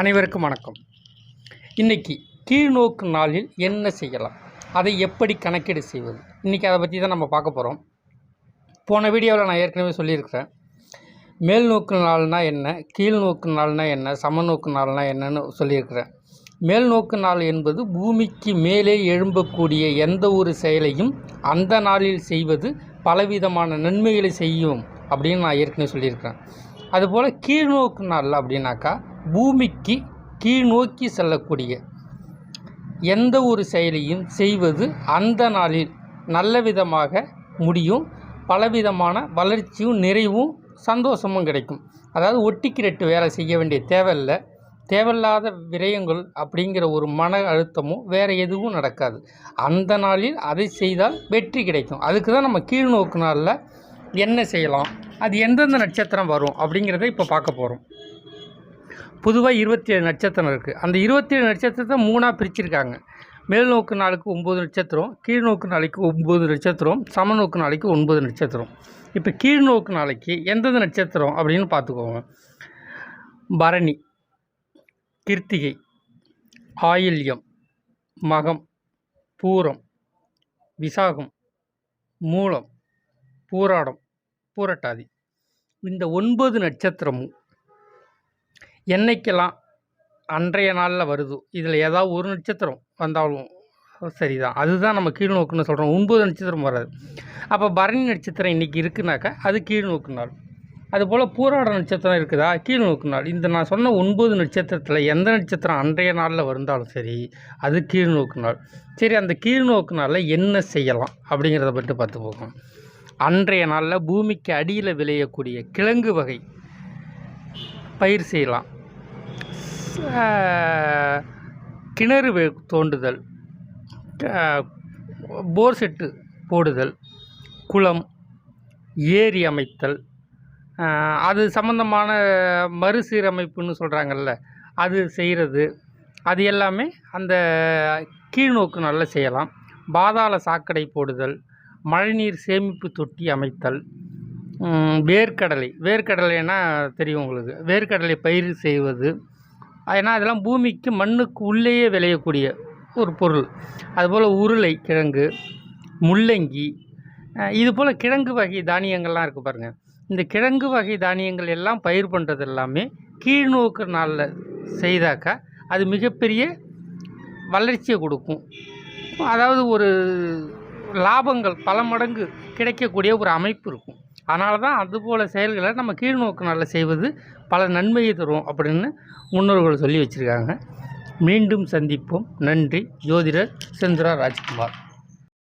அனைவருக்கும் வணக்கம். இன்னைக்கு கீழ்நோக்கு நாளில் என்ன செய்யலாம்? அதை எப்படி கணக்கீடு செய்வது? இன்றைக்கி அதை பற்றி தான் நம்ம பார்க்க போகிறோம் போன வீடியோவில் நான் ஏற்கனவே சொல்லியிருக்கிறேன். மேல்நோக்கு நாள்னால் என்ன? கீழ்நோக்கு நாள்னால் என்ன? சமநோக்கு நாள்னால் என்னன்னு சொல்லியிருக்கிறேன். மேல்நோக்கு நாள் என்பது பூமிக்கு மேலே எழும்பக்கூடிய எந்த ஒரு செயலையும் அந்த நாளில் செய்வது பலவிதமான நன்மைகளை செய்யும் அப்படின்னு நான் ஏற்கனவே சொல்லியிருக்கிறேன். அதுபோல் கீழ்நோக்கு நாள் அப்படின்னாக்கா பூமிக்கு கீழ் நோக்கி செல்லக்கூடிய எந்த ஒரு செயலையும் செய்வது அந்த நாளில் நல்ல விதமாக முடியும். பலவிதமான வளர்ச்சியும் நிறைவும் சந்தோஷமும் கிடைக்கும். அதாவது ஒட்டிக்கு ரெட்டு வேலை செய்ய வேண்டிய தேவையில்லை. தேவையில்லாத விரயங்கள் அப்படிங்கிற ஒரு மன அழுத்தமும் வேறு எதுவும் நடக்காது. அந்த நாளில் அதை செய்தால் வெற்றி கிடைக்கும். அதுக்கு தான் நம்ம கீழ்நோக்கு நாளில் என்ன செய்யலாம்? அது எந்தெந்த நட்சத்திரம் வரும் அப்படிங்கிறத இப்போ பார்க்க போகிறோம் பொதுவாக இருபத்தி ஏழு நட்சத்திரம் இருக்குது. அந்த இருபத்தி ஏழு நட்சத்திரத்தை மூணாக பிரிச்சிருக்காங்க. மேல் நோக்கு நாளுக்கு ஒம்பது நட்சத்திரம் கீழ் நோக்கு நாளைக்கு ஒம்பது நட்சத்திரம் சமநோக்கு நாளைக்கு ஒன்பது நட்சத்திரம். இப்போ கீழ் நோக்கு நாளைக்கு எந்தெந்த நட்சத்திரம் அப்படின்னு பார்த்துக்கோங்க. பரணி கிருத்திகை ஆயில்யம் மகம் பூரம் விசாகம் மூலம் பூராடம் பூரட்டாதி. இந்த ஒன்பது நட்சத்திரமும் என்னைக்கெல்லாம் அன்றைய நாளில் வருதோ இதில் ஏதாவது ஒரு நட்சத்திரம் வந்தாலும் சரிதான். அதுதான் நம்ம கீழ் நோக்குன்னு சொல்கிறோம் ஒன்பது நட்சத்திரம் வராது. அப்போ பரணி நட்சத்திரம் இன்றைக்கி இருக்குனாக்கா அது கீழ் நோக்கு நாள். அதுபோல் பூராட நட்சத்திரம் இருக்குதா? கீழ் நோக்கு நாள். இந்த நான் சொன்ன ஒன்பது நட்சத்திரத்தில் எந்த நட்சத்திரம் அன்றைய நாளில் வந்தாலும் சரி அது கீழ் நோக்கு நாள். சரி அந்த கீழ் நோக்கு நாளில் என்ன செய்யலாம் அப்படிங்கிறத பற்றி பார்த்து போகும் அன்றைய நாளில் பூமிக்கு அடியில் விளையக்கூடிய கிழங்கு வகை பயிர் செய்யலாம். கிணறு தோண்டுதல் போர் செட்டு போடுதல் குளம் ஏரி அமைத்தல் அது சம்மந்தமான மறுசீரமைப்புன்னு சொல்கிறாங்கல்ல அது செய்கிறது அது எல்லாமே அந்த கீழ்நோக்கு நல்லா செய்யலாம். பாதாள சாக்கடை போடுதல் மழைநீர் சேமிப்பு தொட்டி அமைத்தல் வேர்க்கடலை. வேர்க்கடலைன்னா தெரியும் உங்களுக்கு. வேர்க்கடலை பயிர் செய்வது ஏன்னா அதெல்லாம் பூமிக்கு மண்ணுக்கு உள்ளேயே விளையக்கூடிய ஒரு பொருள். அதுபோல் உருளை கிழங்கு முள்ளங்கி இது போல் கிழங்கு வகை தானியங்கள்லாம் இருக்குது பாருங்கள் இந்த கிழங்கு வகை தானியங்கள் எல்லாம் பயிர் பண்ணுறது எல்லாமே கீழ்நோக்கு நாளில் செய்தாக்கா அது மிகப்பெரிய வளர்ச்சியை கொடுக்கும். அதாவது ஒரு லாபங்கள் பல மடங்கு கிடைக்கக்கூடிய ஒரு அமைப்பு இருக்கும். அதனால தான் அதுபோல் செயல்களை நம்ம கீழ்நோக்கு நல்ல செய்வது பல நன்மையை தரும் அப்படின்னு முன்னோர்கள் சொல்லி வச்சுருக்காங்க. மீண்டும் சந்திப்போம். நன்றி. ஜோதிடர் செந்திரா ராஜ்குமார்.